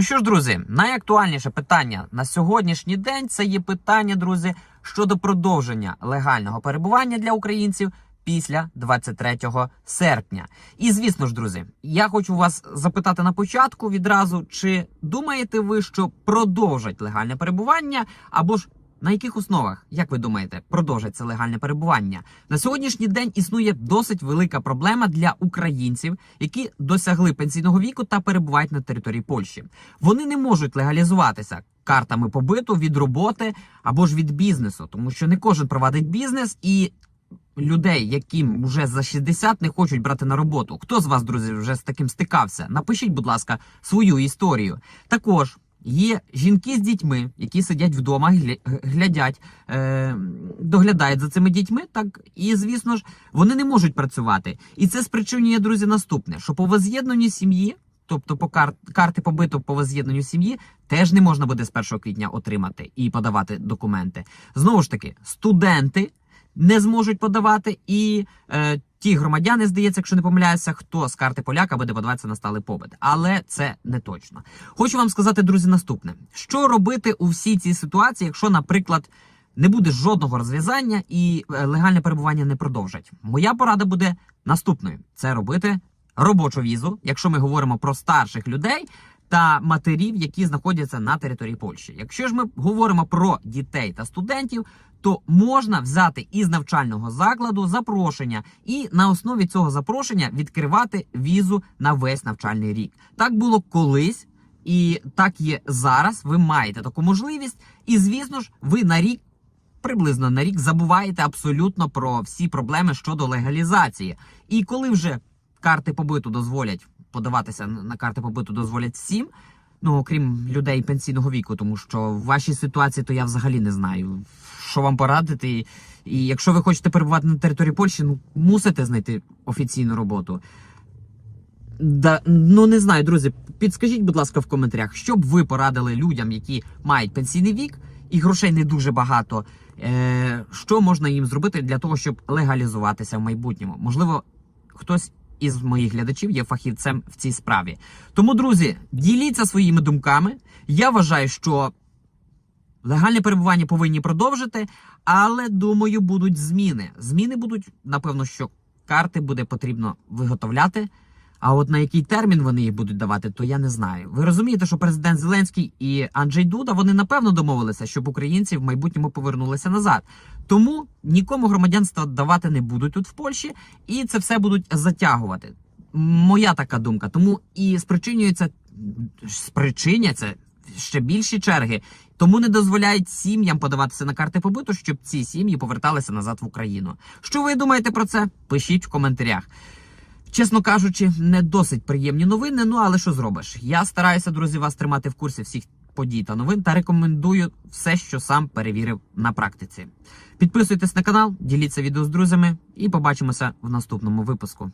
Ну що ж, друзі, найактуальніше питання на сьогоднішній день це є питання, друзі, щодо продовження легального перебування для українців після 23 серпня. І звісно ж, друзі, я хочу вас запитати на початку відразу, чи думаєте ви, що продовжать легальне перебування, або ж на яких основах, як ви думаєте, продовжать легальне перебування? На сьогоднішній день існує досить велика проблема для українців, які досягли пенсійного віку та перебувають на території Польщі. Вони не можуть легалізуватися картами побиту від роботи або ж від бізнесу, тому що не кожен провадить бізнес і. Людей, яким вже за 60 не хочуть брати на роботу. Хто з вас, друзі, вже з таким стикався? Напишіть, будь ласка, свою історію. Також є жінки з дітьми, які сидять вдома, гля- глядять, е, доглядають за цими дітьми. Так і звісно ж, вони не можуть працювати. І це спричинює, друзі, наступне: що по воз'єднанню сім'ї, тобто по кар- карти побиту по воз'єднанню сім'ї, теж не можна буде з 1 квітня отримати і подавати документи. Знову ж таки, студенти не зможуть подавати, і е, ті громадяни, здається, якщо не помиляюся, хто з карти поляка буде подаватися на сталий побит. Але це не точно. Хочу вам сказати, друзі, наступне: що робити у всій цій ситуації, якщо, наприклад, не буде жодного розв'язання і е, легальне перебування не продовжать. Моя порада буде наступною: це робити робочу візу, якщо ми говоримо про старших людей. Та матерів, які знаходяться на території Польщі. Якщо ж ми говоримо про дітей та студентів, то можна взяти із навчального закладу запрошення і на основі цього запрошення відкривати візу на весь навчальний рік. Так було колись, і так є зараз. Ви маєте таку можливість, і звісно ж, ви на рік. Приблизно на рік забуваєте абсолютно про всі проблеми щодо легалізації. І коли вже карти побиту дозволять подаватися на карти побиту дозволять всім, ну окрім людей пенсійного віку, тому що в вашій ситуації то я взагалі не знаю, що вам порадити. І, якщо ви хочете перебувати на території Польщі, ну мусите знайти офіційну роботу. Да, ну не знаю, друзі. Підскажіть, будь ласка, в коментарях, що б ви порадили людям, які мають пенсійний вік і грошей не дуже багато. Е, що можна їм зробити для того, щоб легалізуватися в майбутньому? Можливо, хтось із моїх глядачів є фахівцем в цій справі. Тому, друзі, діліться своїми думками. Я вважаю, що легальне перебування повинні продовжити, але думаю, будуть зміни. Зміни будуть, напевно, що карти буде потрібно виготовляти. А от на який термін вони їх будуть давати, то я не знаю. Ви розумієте, що президент Зеленський і Анджей Дуда вони напевно домовилися, щоб українці в майбутньому повернулися назад. Тому нікому громадянства давати не будуть тут в Польщі, і це все будуть затягувати. Моя така думка. Тому і спричинюється спричиняться ще більші черги. Тому не дозволяють сім'ям подаватися на карти побиту, щоб ці сім'ї поверталися назад в Україну. Що ви думаєте про це? Пишіть в коментарях. Чесно кажучи, не досить приємні новини. Ну але що зробиш? Я стараюся, друзі, вас тримати в курсі всіх подій та новин та рекомендую все, що сам перевірив на практиці. Підписуйтесь на канал, діліться відео з друзями і побачимося в наступному випуску.